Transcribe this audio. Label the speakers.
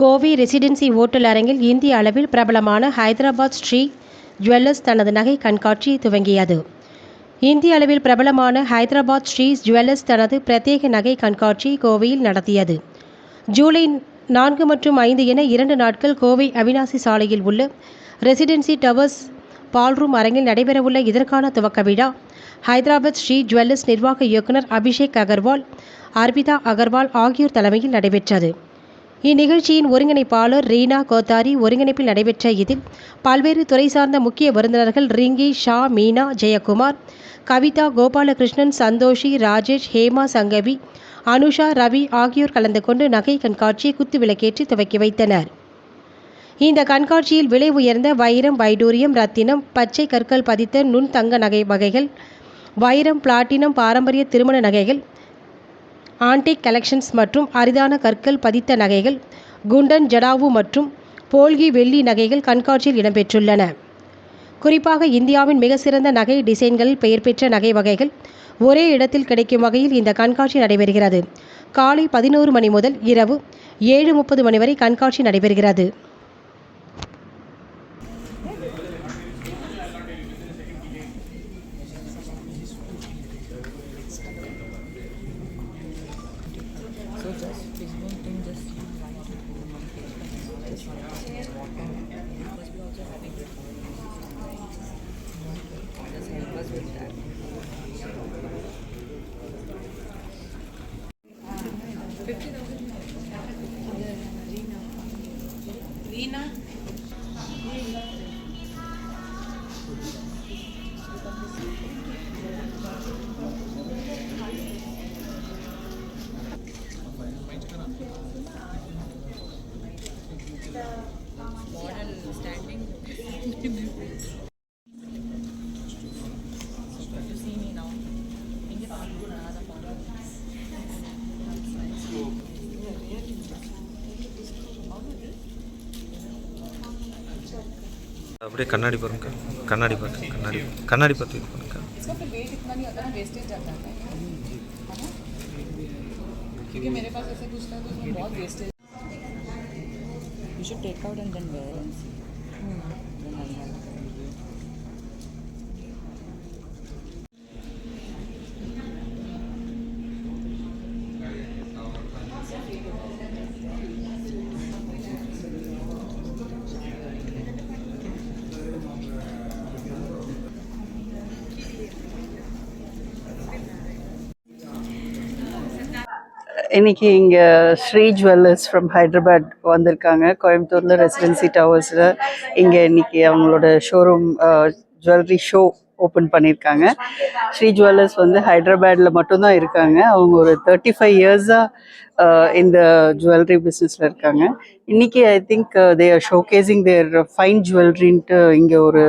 Speaker 1: Kovai residency hotel அரங்கில் இந்திய அளவில் பிரபலமான ஹைதராபாத் ஸ்ரீ ஜுவல்லர்ஸ் தனது நகை கண்காட்சி துவங்கியது. இந்திய அளவில் பிரபலமான ஹைதராபாத் ஸ்ரீ ஜுவல்லர்ஸ் தனது பிரத்யேக நகை கண்காட்சி கோவையில் நடத்தியது. ஜூலை நான்கு மற்றும் ஐந்து என இரண்டு நாட்கள் கோவை அவினாசி சாலையில் உள்ள ரெசிடென்சி டவர்ஸ் பால்ரூம் அரங்கில் நடைபெறவுள்ள இதற்கான துவக்க விழா ஹைதராபாத் ஸ்ரீ ஜுவல்லர்ஸ் நிர்வாக இயக்குனர் அபிஷேக் அகர்வால் அர்பிதா அகர்வால் ஆகியோர் தலைமையில் நடைபெற்றது. இந்நிகழ்ச்சியின் ஒருங்கிணைப்பாளர் ரீனா கோத்தாரி ஒருங்கிணைப்பில் நடைபெற்ற இதில் பல்வேறு துறை சார்ந்த முக்கிய விருந்தினர்கள் ரிங்கி ஷா மீனா ஜெயக்குமார் கவிதா கோபாலகிருஷ்ணன் சந்தோஷி ராஜேஷ் ஹேமா சங்கவி அனுஷா ரவி ஆகியோர் கலந்து கொண்டு நகை கண்காட்சியை குத்துவிளக்கேற்றி துவக்கி வைத்தனர். இந்த கண்காட்சியில் விலை உயர்ந்த வைரம் வைடூரியம் ரத்தினம் பச்சை கற்கள் பதித்த நுண் தங்க நகை வகைகள் வைரம் பிளாட்டினம் பாரம்பரிய திருமண நகைகள் ஆன்டிக் கலெக்ஷன்ஸ் மற்றும் அரிதான கற்கள் பதித்த நகைகள் குண்டன் ஜடாவு மற்றும் போல்கி வெள்ளி நகைகள் கண்காட்சியில் இடம்பெற்றுள்ளன. குறிப்பாக இந்தியாவின் மிக சிறந்த நகை டிசைன்களில் பெயர் பெற்ற நகை வகைகள் ஒரே இடத்தில் கிடைக்கும் வகையில் இந்த கண்காட்சி நடைபெறுகிறது. காலை பதினோரு மணி முதல் இரவு ஏழு முப்பது மணி வரை கண்காட்சி நடைபெறுகிறது.
Speaker 2: just just, to just
Speaker 3: அப்படியே கண்ணாடி பாருங்க கண்ணாடி பார்த்து கண்ணாடி கண்ணாடி பார்த்து இது பண்ணுங்க
Speaker 2: इसका फिर वेट इतना नहीं होता ना वेस्टेज जाता है है ना क्योंकि मेरे पास ऐसे कुछ था तो उसमें बहुत wastage You should take out and then wear and see.
Speaker 4: இன்னைக்கு இங்கே ஸ்ரீ ஜுவல்லர்ஸ் ஃப்ரம் ஹைதராபாத் வந்திருக்காங்க. கோயம்புத்தூரில் ரெசிடென்சி டவர்ஸில் இங்கே இன்னைக்கு அவங்களோட ஷோரூம் ஜுவல்லரி ஷோ ஓப்பன் பண்ணியிருக்காங்க ஸ்ரீ ஜுவல்லர்ஸ் வந்து ஹைதராபாத்தில் மட்டும்தான் இருக்காங்க. அவங்க ஒரு தேர்ட்டி ஃபைவ் இயர்ஸாக இந்த ஜுவல்லரி பிஸ்னஸில் இருக்காங்க. இன்னைக்கு I think they are showcasing their fine ஜுவல்லரின்ட்டு இங்கே ஒரு